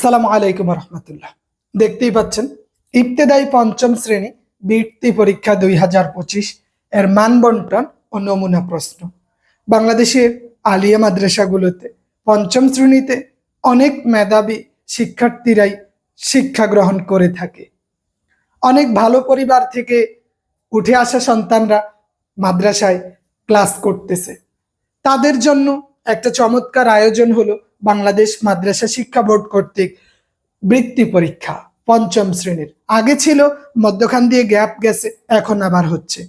আসসালামু আলাইকুম রহমতুল্লাহ। দেখতেই পাচ্ছেন, ইবতেদায়ী পঞ্চম শ্রেণি বৃত্তি পরীক্ষা দুই হাজার পঁচিশ এর মান বন্টন ও নমুনা প্রশ্ন। বাংলাদেশের আলিয়া মাদ্রাসাগুলোতে পঞ্চম শ্রেণীতে অনেক মেধাবী শিক্ষার্থীরাই শিক্ষা গ্রহণ করে থাকে। অনেক ভালো পরিবার থেকে উঠে আসা সন্তানরা মাদ্রাসায় ক্লাস করতেছে। তাদের জন্য একটা চমৎকার আয়োজন হলো বাংলাদেশ মাদ্রাসা শিক্ষা বোর্ড কর্তৃক বৃত্তি পরীক্ষা পঞ্চম শ্রেণির। আগে ছিল, মধ্যখান দিয়ে গ্যাপ গেছে, এখন আবার হচ্ছে।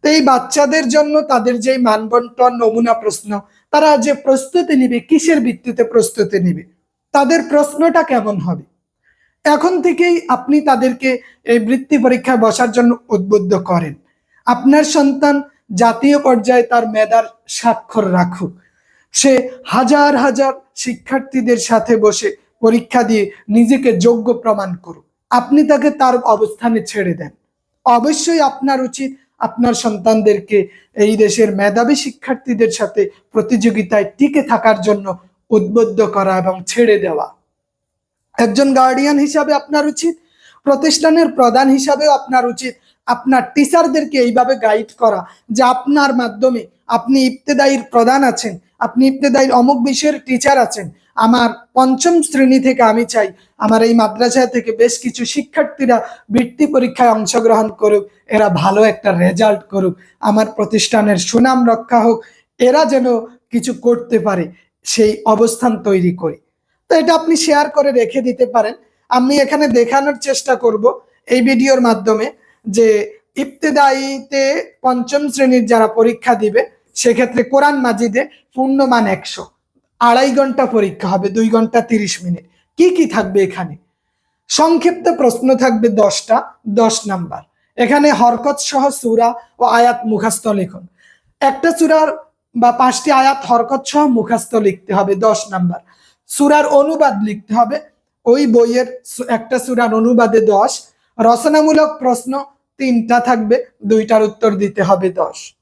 তো এই বাচ্চাদের জন্য তাদের যে মানবন্টন, নমুনা প্রশ্ন, তারা যে প্রস্তুতি নিবে, কিসের ভিত্তিতে প্রস্তুতি নিবে, তাদের প্রশ্নটা কেমন হবে? এখন থেকেই আপনি তাদেরকে এই বৃত্তি পরীক্ষায় বসার জন্য উদ্বুদ্ধ করেন। আপনার সন্তান জাতীয় পর্যায়ে তার মেধার স্বাক্ষর রাখুক। সে হাজার হাজার শিক্ষার্থীদের সাথে বসে পরীক্ষা দিয়ে নিজেকে যোগ্য প্রমাণ করুক আপনি তাকে তার অবস্থানে ছেড়ে দেন। অবশ্যই আপনার উচিত আপনার সন্তানদেরকে এই দেশের মেধাবী শিক্ষার্থীদের সাথে প্রতিযোগিতায় টিকে থাকার জন্য উদ্বুদ্ধ করা এবং ছেড়ে দেওয়া। একজন গার্ডিয়ান হিসাবে আপনার উচিত, প্রতিষ্ঠানের প্রধান হিসাবেও আপনার উচিত আপনার টিচারদেরকে এইভাবে গাইড করা, যে আপনার মাধ্যমে আপনি ইবতেদায়ীর প্রধান আছেন, আপনি ইবতেদায়ীর অমুক বিষয়ের টিচার আছেন। আমার পঞ্চম শ্রেণি থেকে আমি চাই, আমার এই মাদ্রাসা থেকে বেশ কিছু শিক্ষার্থীরা বৃত্তি পরীক্ষায় অংশগ্রহণ করুক, এরা ভালো একটা রেজাল্ট করুক, আমার প্রতিষ্ঠানের সুনাম রক্ষা হোক, এরা যেন কিছু করতে পারে, সেই অবস্থান তৈরি করে। তো এটা আপনি শেয়ার করে রেখে দিতে পারেন। আমি এখানে দেখানোর চেষ্টা করব, এই ভিডিওর মাধ্যমে। যে ইবতেদায়ীতে পঞ্চম শ্রেণির যারা পরীক্ষা দিবে, সেক্ষেত্রে কোরআন মাজিদে পূর্ণমান একশো। আড়াই ঘণ্টা পরীক্ষা হবে, দুই ঘণ্টা তিরিশ মিনিট। কি কি থাকবে এখানে? সংক্ষিপ্ত প্রশ্ন থাকবে দশটা, দশ নাম্বার। এখানে হরকত সহ সুরা ও আয়াত মুখাস্ত লিখুন। একটা সুরার বা পাঁচটি আয়াত হরকত সহ মুখাস্ত লিখতে হবে, দশ নাম্বার। সুরার অনুবাদ লিখতে হবে, ওই বইয়ের একটা সুরার অনুবাদে দশ রচনামূলক প্রশ্ন তিনটা থাকবে, দুইটার উত্তর দিতে হবে দশ।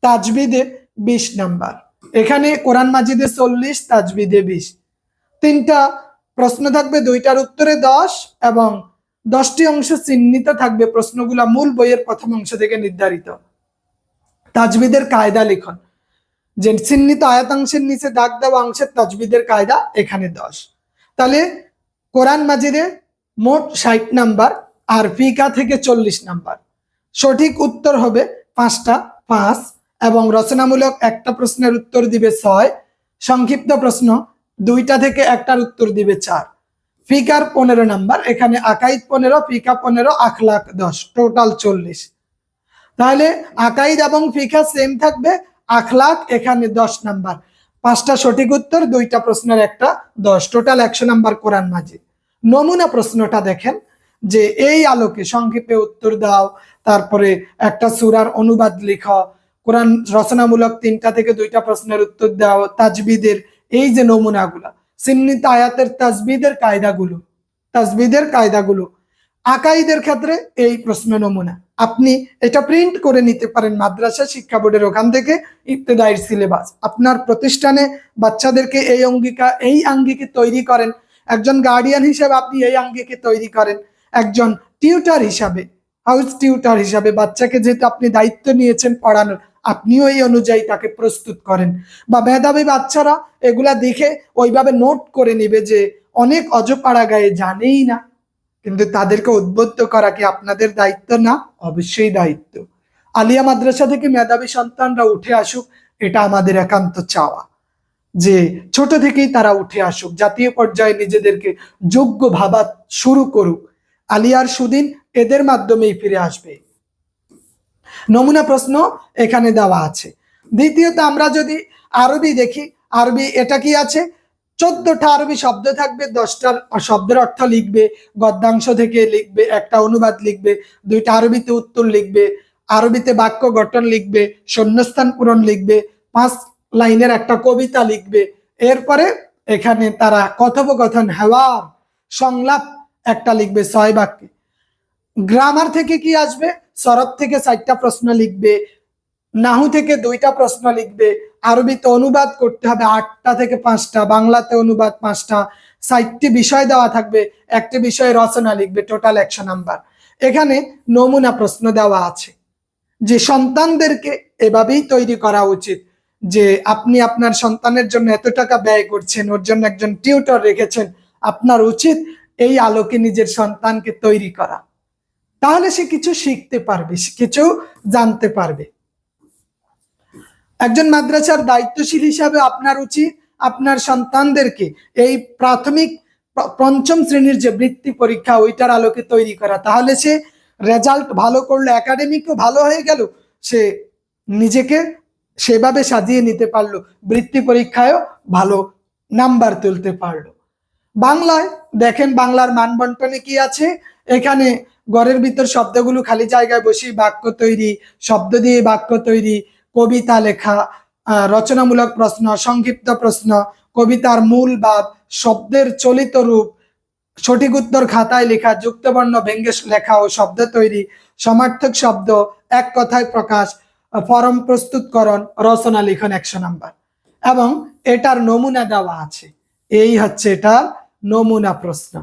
তাজবিদে বিশ নাম্বার। এখানে কোরআন মাজিদে চল্লিশ, তাজবিদে বিশ। তিনটা প্রশ্ন থাকবে, দুইটার উত্তরে দশ এবং দশটি অংশ চিহ্নিত থাকবে প্রশ্নগুলা মূল বইয়ের প্রথম অংশ থেকে নির্ধারিত। তাজবিদের কায়দা লিখন। যে চিহ্নিত আয়াতাংশের নিচে দাগ দেওয়া অংশের তাজবিদের কায়দা এখানে দশ। তাহলে কোরআন মাজিদে মোট ষাট নাম্বার। আর ফিকা থেকে চল্লিশ নাম্বার। সঠিক উত্তর হবে পাঁচটা, পাঁচ, এবং রচনামূলক একটা প্রশ্নের উত্তর দিবে ছয়, সংক্ষিপ্ত প্রশ্ন, দুইটা থেকে একটার উত্তর দিবে চার। ফিকার পনেরো নাম্বার, এখানে আকাইদ পনেরো, ফিকা পনেরো, আখলাক দশ, টোটাল চল্লিশ। তাহলে আকাইদ এবং ফিকা সেম থাকবে, আখলাক এখানে দশ নাম্বার। পাঁচটা সঠিক উত্তর, দুইটা প্রশ্নের একটা দশ, টোটাল একশো নাম্বার কোরআন মাজিদ। নমুনা প্রশ্নটা দেখেন। যে এই আলোকে সংক্ষেপে উত্তর দাও। তারপরে একটা সুরার অনুবাদ লিখো। কোরআন রচনামূলক তিনটা থেকে দুইটা প্রশ্নের উত্তর দাও। তাজবিদের এই যে নমুনাগুলা চিহ্নিত আয়াতের তাজবিদের কায়দাগুলো তাজবিদের কায়দাগুলো আকাইদের ক্ষেত্রে এই প্রশ্ন নমুনা। আপনি এটা প্রিন্ট করে নিতে পারেন মাদ্রাসা শিক্ষা বোর্ডের ওখান থেকে ইবতেদায়ের সিলেবাস। আপনার প্রতিষ্ঠানে বাচ্চাদেরকে এই অঙ্গিকা, এই আঙ্গিকে তৈরি করেন। একজন গার্ডিয়ান হিসেবে আপনি এই আঙ্গিকে তৈরি করেন। একজন টিউটার হিসাবে হাউস টিউটার হিসাবে বাচ্চাকে যেহেতু আপনি দায়িত্ব নিয়েছেন পড়ানোর, আপনিও এই অনুযায়ী তাকে প্রস্তুত করেন। বা মেধাবী বাচ্চারা এগুলা দেখে ওইভাবে নোট করে নেবে যে অনেক অজপাড়া গায়ে জানেই না, কিন্তু তাদেরকে উদ্বুদ্ধ করা কি আপনাদের দায়িত্ব? না, অবশ্যই দায়িত্ব। আলিয়া মাদ্রাসা থেকে মেধাবী সন্তানরা উঠে আসুক, এটা আমাদের একান্ত চাওয়া। যে ছোট থেকেই তারা উঠে আসুক, জাতীয় পর্যায়ে নিজেদেরকে যোগ্য ভাবা শুরু করুক। আলিয়ার সুদিন এদের মাধ্যমেই ফিরে আসবে। নমুনা প্রশ্ন এখানে দেওয়া আছে। দ্বিতীয়ত আমরা যদি আরবি দেখি, আরবি এটা কি আছে? চোদ্দটা আরবি শব্দ থাকবে দশটার শব্দের অর্থ লিখবে, গদ্যাংশ থেকে লিখবে, একটা অনুবাদ লিখবে, দুইটা আরবিতে উত্তর লিখবে, আরবিতে বাক্য গঠন লিখবে, শূন্যস্থান পূরণ লিখবে, পাঁচ লাইনের একটা কবিতা লিখবে। এরপরে এখানে তারা কথোপকথন, হেওয়ার, সংলাপ একটা লিখবে ছয় বাক্যে। গ্রামার থেকে কি আসবে? সরব থেকে চারটা প্রশ্ন লিখবে, নাহু থেকে দুইটা প্রশ্ন লিখবে, আরবিতে অনুবাদ করতে হবে আটটা থেকে পাঁচটা, বাংলাতে অনুবাদ পাঁচটা সাইটটি বিষয় দেওয়া থাকবে, একটি বিষয়ে রচনা লিখবে, টোটাল একশো নাম্বার। এখানে নমুনা প্রশ্ন দেওয়া আছে। যে সন্তানদেরকে এভাবেই তৈরি করা উচিত যে আপনি আপনার সন্তানের জন্য এত টাকা ব্যয় করছেন, ওর জন্য একজন টিউটর রেখেছেন, আপনার উচিত এই আলোকে নিজের সন্তানকে তৈরি করা। তাহলে সে কিছু শিখতে পারবে কিছু জানতে পারবে। একজন মাদ্রাসার দায়িত্বশীল হিসাবে আপনার উচিত আপনার সন্তানদেরকে এই প্রাথমিক পঞ্চম শ্রেণির যে বৃত্তি পরীক্ষা, ওইটার আলোকে তৈরি করা। তাহলে সে রেজাল্ট ভালো করল, একাডেমিকও ভালো হয়ে গেল, সে নিজেকে সেভাবে সাজিয়ে নিতে পারল, বৃত্তি পরীক্ষায়ও ভালো নাম্বার তুলতে পারল। বাংলায় দেখেন বাংলার মানবন্টনে কি আছে? এখানে ঘরের ভিতর শব্দগুলো খালি জায়গায় বসে বাক্য তৈরি, শব্দ দিয়ে বাক্য তৈরি, কবিতা লেখা রচনামূলক প্রশ্ন, সংক্ষিপ্ত প্রশ্ন, কবিতার মূল ভাব শব্দের চলিত রূপ, সঠিক উত্তর খাতায় লেখা, যুক্তবর্ণ, ব্যঙ্গে লেখা ও শব্দ তৈরি, সমার্থক শব্দ, এক কথায় প্রকাশ, ফরম প্রস্তুতকরণ, রচনা লিখন একশো নাম্বার। এবং এটার নমুনা দেওয়া আছে। এই হচ্ছে এটার নমুনা প্রশ্ন।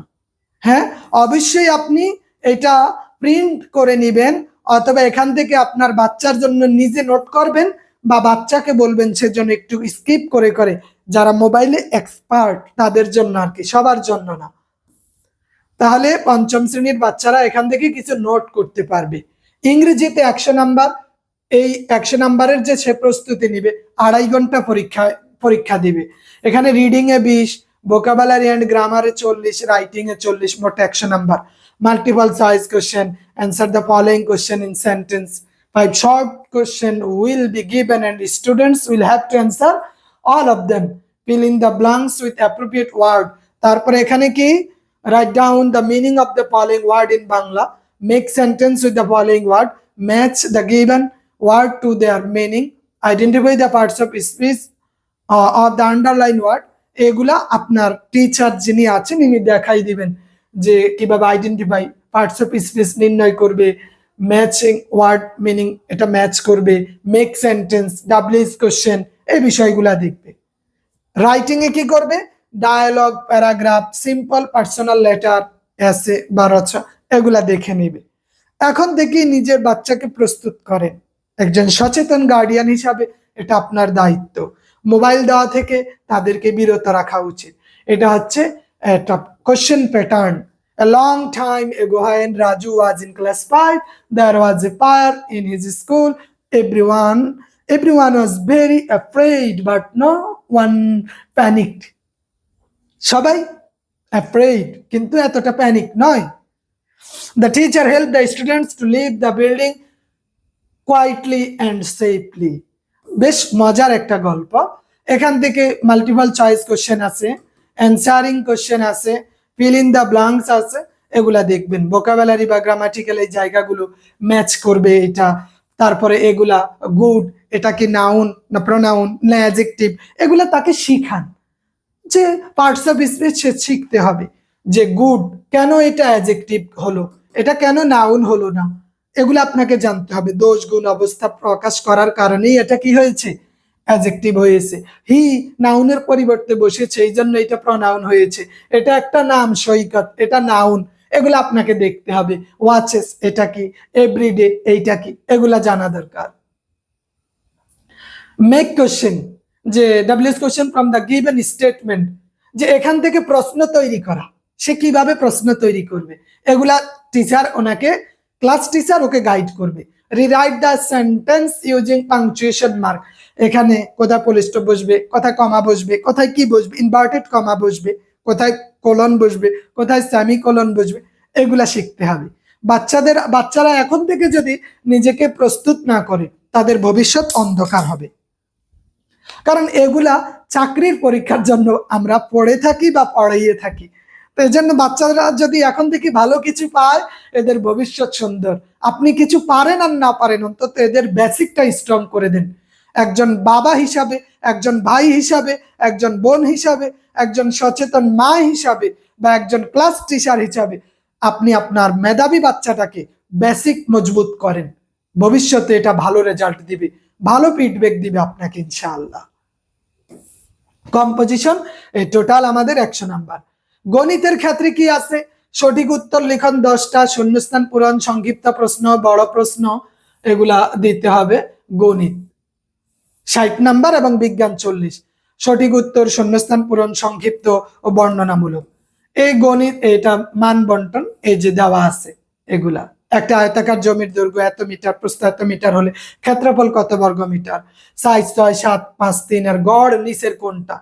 হ্যাঁ অবশ্যই আপনি এটা প্রিন্ট করে নেবেন, অথবা এখান থেকে আপনার বাচ্চার জন্য নিজে নোট করবেন, বা বাচ্চাকে বলবেন সেজন্য একটু স্কিপ করে করে। যারা মোবাইলে এক্সপার্ট তাদের জন্য আর কি, সবার জন্য না। তাহলে পঞ্চম শ্রেণির বাচ্চারা এখান থেকে কিছু নোট করতে পারবে। ইংরেজিতে একশো নাম্বার, এই একশো নাম্বারের যে সে প্রস্তুতি নিবে, আড়াই ঘণ্টা পরীক্ষা পরীক্ষা দিবে। এখানে রিডিং এ বিশ ভোকাবুলারি অ্যান্ড গ্রামারে চল্লিশ রাইটিং এ চল্লিশ মোট একশো number multiple choice question answer the following question in sentence five short question will be given and students will have to answer all of them fill in the blanks with appropriate word তারপরে এখানে কি write down the meaning of the following word in Bangla make sentence with the following word match the given word to their meaning identify the parts of speech uh, of the underline word এগুলা আপনার teacher যিনি আছেন, ইনি দেখাই দিবেন যে কীভাবে identify parts of speech নির্ণয় করবে ম্যাচিং ওয়ার্ড মিনিং এটা ম্যাচ করবে মেক সেন্টেন্স ডাব্লিউস কোশ্চেন এই বিষয়গুলা দেখবে। রাইটিং এ কি করবে? Dialogue paragraph simple personal letter essay বা রচনা এগুলা দেখে নেবে। এখন থেকে নিজের বাচ্চাকে প্রস্তুত করেন। একজন সচেতন গার্ডিয়ান হিসাবে এটা আপনার দায়িত্ব। মোবাইল দেওয়া থেকে তাদেরকে বিরত রাখা উচিত এটা হচ্ছে একটা question pattern A long time ago, when Raju was in class 5, there was a fire in his school. Everyone, everyone was very afraid, but no one panicked. সবাই afraid, কিন্তু এতটা প্যানিক নয় The teacher helped the students to leave the building quietly and safely. বেশ মজার একটা গল্প। এখান থেকে মাল্টিপল চয়েস কোশ্চেন আছে অ্যান্সারিং কোশ্চেন আছে ফিল ইন দ্য ব্লাঙ্কস আছে এগুলা দেখবেন। ভোকাবুলারি বা গ্রামাটিক্যাল এই জায়গাগুলো ম্যাচ করবে এটা। তারপরে এগুলা গুড এটা কি নাউন না প্রোনাউন না অ্যাজেক্টিভ এগুলা তাকে শিখান। যে পার্টস অফ স্পিচ শিখতে হবে। যে গুড কেন এটা অ্যাজেক্টিভ হলো? এটা কেন নাউন হলো না? এগুলো আপনাকে জানতে হবে। দোষ গুণ অবস্থা প্রকাশ করার কারণেই এটা কি হয়েছে? অ্যাজেক্টিভ হয়েছে। হি নাউনের পরিবর্তে বসেছে এই জন্য এটা প্রনাউন হয়েছে। এটা একটা নাম, সৈকত, এটা নাউন, এগুলো আপনাকে দেখতে হবে। ওয়াচেস এটা কি? এভরিডে এইটা কি? এগুলা জানা দরকার। মেক কোশ্চেন যে WH question from the given statement যে এখান থেকে প্রশ্ন তৈরি করা। সে কীভাবে প্রশ্ন তৈরি করবে? এগুলা টিচার ওনাকে ক্লাস টিচার ওকে গাইড করবে। Rewrite the sentence using punctuation mark এখানে কোথায় পলিস্ট বসবে, কোথায় কমা বসবে, কোথায় কি বসবে ইনভার্টেড কমা বসবে, কোথায় কোলন বসবে, কোথায় সেমি কোলন বসবে, এগুলা শিখতে হবে। বাচ্চাদের, বাচ্চারা এখন থেকে যদি নিজেকে প্রস্তুত না করে, তাদের ভবিষ্যৎ অন্ধকার হবে। কারণ এগুলা চাকরির পরীক্ষার জন্য আমরা পড়ে থাকি বা পড়াইয়ে থাকি। তো এই জন্য বাচ্চারা যদি এখন থেকে ভালো কিছু পায়, এদের ভবিষ্যৎ সুন্দর। আপনি কিছু পারেন আর না পারেন, অন্তত এদের বেসিকটা স্ট্রং করে দেন। একজন বাবা হিসাবে, একজন ভাই হিসাবে, একজন বোন হিসাবে, একজন সচেতন মা হিসাবে বা একজন ক্লাস টিচার হিসাবে আপনি আপনার মেধাবী বাচ্চাটাকে বেসিক মজবুত করেন। ভবিষ্যতে এটা ভালো রেজাল্ট দিবে, ভালো ফিডব্যাক দিবে আপনাকে ইনশাআল্লাহ। কম্পোজিশন এই টোটাল আমাদের একশো নাম্বার গণিতের ক্ষেত্রে কি আছে? সঠিক উত্তর লিখন দশটা, শূন্যস্থান পূরণ, সংক্ষিপ্ত প্রশ্ন, বড় প্রশ্ন, এগুলা দিতে হবে গণিত। ষাট নাম্বার এবং বিজ্ঞান চল্লিশ। সঠিক উত্তর, শূন্যস্থান পূরণ, সংক্ষিপ্ত ও বর্ণনামূলক। এই গণিত, এটা মান বন্টন, এই যে দেওয়া আছে এগুলা। একটা আয়তাকার জমির দৈর্ঘ্য এত মিটার, প্রস্থ এত মিটার হলে ক্ষেত্রফল কত বর্গ মিটার সাইজ ছয়, সাত, পাঁচ তিন আর গড়, নিচের কোনটা?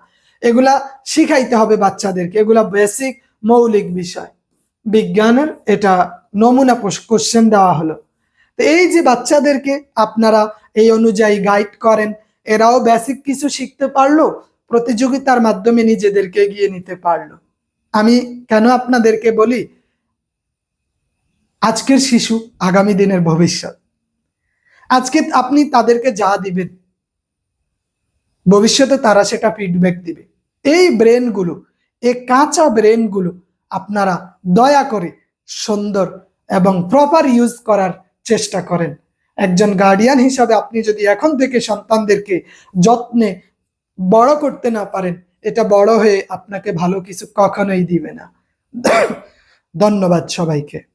এগুলা শিখাইতে হবে বাচ্চাদেরকে। এগুলা বেসিক মৌলিক বিষয়। বিজ্ঞানের এটা নমুনা কোশ্চেন দেওয়া হলো। তো এই যে বাচ্চাদেরকে আপনারা এই অনুযায়ী গাইড করেন, এরাও বেসিক কিছু শিখতে পারল, প্রতিযোগিতার মাধ্যমে নিজেদেরকে এগিয়ে নিতে পারল। আমি কেন আপনাদেরকে বলি, আজকের শিশু আগামী দিনের ভবিষ্যৎ। আজকে আপনি তাদেরকে যা দিবেন, ভবিষ্যতে তারা সেটা ফিডব্যাক দিবে। এই ব্রেনগুলো, এই কাঁচা ব্রেনগুলো আপনারা দয়া করে সুন্দর এবং প্রপার ইউজ করার চেষ্টা করেন। একজন গার্ডিয়ান হিসাবে আপনি যদি এখন থেকে সন্তানদেরকে যত্নে বড় করতে না পারেন, এটা বড় হয়ে আপনাকে ভালো কিছু কখনোই দিবে না। ধন্যবাদ সবাইকে।